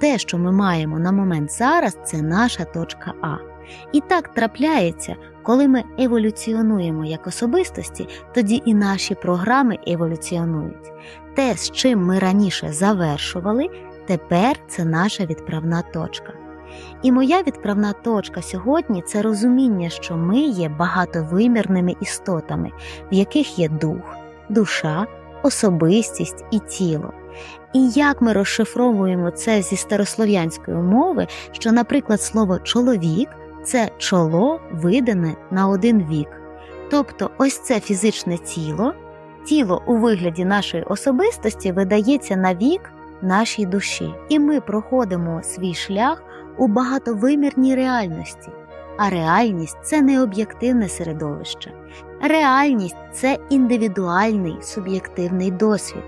те, що ми маємо на момент зараз, це наша точка А. І так трапляється, коли ми еволюціонуємо як особистості, тоді і наші програми еволюціонують. Те, з чим ми раніше завершували, тепер це наша відправна точка. І моя відправна точка сьогодні це розуміння, що ми є багатовимірними істотами, в яких є дух, душа, особистість і тіло. І як ми розшифровуємо це зі старослов'янської мови, що, наприклад, слово чоловік це чоло видане на один вік. Тобто, ось це фізичне тіло, тіло у вигляді нашої особистості видається на вік нашій душі, і ми проходимо свій шлях у багатовимірній реальності. А реальність це не об'єктивне середовище. Реальність це індивідуальний суб'єктивний досвід.